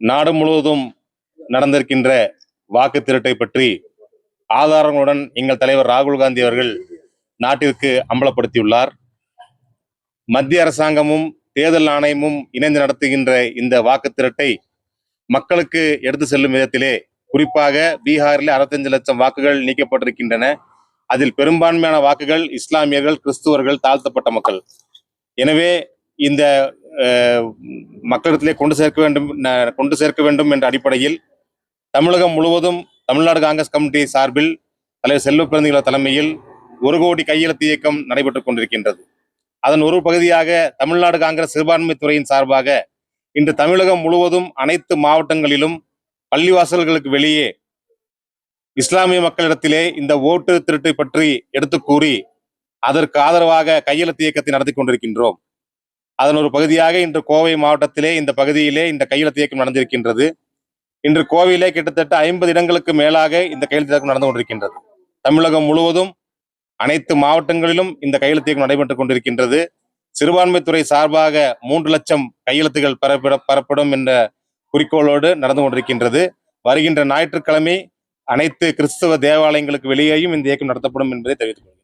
நாடு முழுவதும் நடந்திருக்கின்ற வாக்கு திருட்டை பற்றி ஆதாரங்களுடன் எங்கள் தலைவர் ராகுல் காந்தி அவர்கள் நாட்டிற்கு அம்பலப்படுத்தியுள்ளார். மத்திய அரசாங்கமும் தேர்தல் ஆணையமும் இணைந்து நடத்துகின்ற இந்த வாக்கு திருட்டை மக்களுக்கு எடுத்து செல்லும் விதத்திலே குறிப்பாக பீகாரில் அறுபத்தஞ்சு லட்சம் வாக்குகள் நீக்கப்பட்டிருக்கின்றன. அதில் பெரும்பான்மையான வாக்குகள் இஸ்லாமியர்கள் கிறிஸ்துவர்கள் தாழ்த்தப்பட்ட மக்கள். எனவே இந்த மக்களிடத்திலே கொண்டு சேர்க்க வேண்டும் கொண்டு சேர்க்க வேண்டும் என்ற அடிப்படையில் தமிழகம் முழுவதும் தமிழ்நாடு காங்கிரஸ் கமிட்டி சார்பில் தலைவர் செல்வ பிறந்தகள தலைமையில் ஒரு கோடி கையெழுத்து இயக்கம் நடைபெற்றுக் கொண்டிருக்கின்றது. அதன் ஒரு பகுதியாக தமிழ்நாடு காங்கிரஸ் சிறுபான்மை துறையின் சார்பாக இன்று தமிழகம் முழுவதும் அனைத்து மாவட்டங்களிலும் பள்ளிவாசல்களுக்கு வெளியே இஸ்லாமிய மக்களிடத்திலே இந்த ஓட்டு திருட்டை பற்றி எடுத்து கூறி அதற்கு ஆதரவாக கையெழுத்து இயக்கத்தை நடத்தி கொண்டிருக்கின்றோம். அதன் ஒரு பகுதியாக இன்று கோவை மாவட்டத்திலே இந்த பகுதியிலே இந்த கையெழுத்து இயக்கம் நடந்திருக்கின்றது. இன்று கோவையிலே கிட்டத்தட்ட ஐம்பது இடங்களுக்கு மேலாக இந்த கையெழுத்து இயக்கம் நடந்து கொண்டிருக்கின்றது. தமிழகம் முழுவதும் அனைத்து மாவட்டங்களிலும் இந்த கையெழுத்து இயக்கம் நடைபெற்றுக் கொண்டிருக்கின்றது. சிறுபான்மைத்துறை சார்பாக மூன்று லட்சம் கையெழுத்துகள் பெறப்பட பெறப்படும் என்ற குறிக்கோளோடு நடந்து கொண்டிருக்கின்றது. வருகின்ற ஞாயிற்றுக்கிழமை அனைத்து கிறிஸ்தவ தேவாலயங்களுக்கு வெளியேயும் இந்த இயக்கம் நடத்தப்படும் என்பதை தெரிவித்துக் கொள்கிறேன்.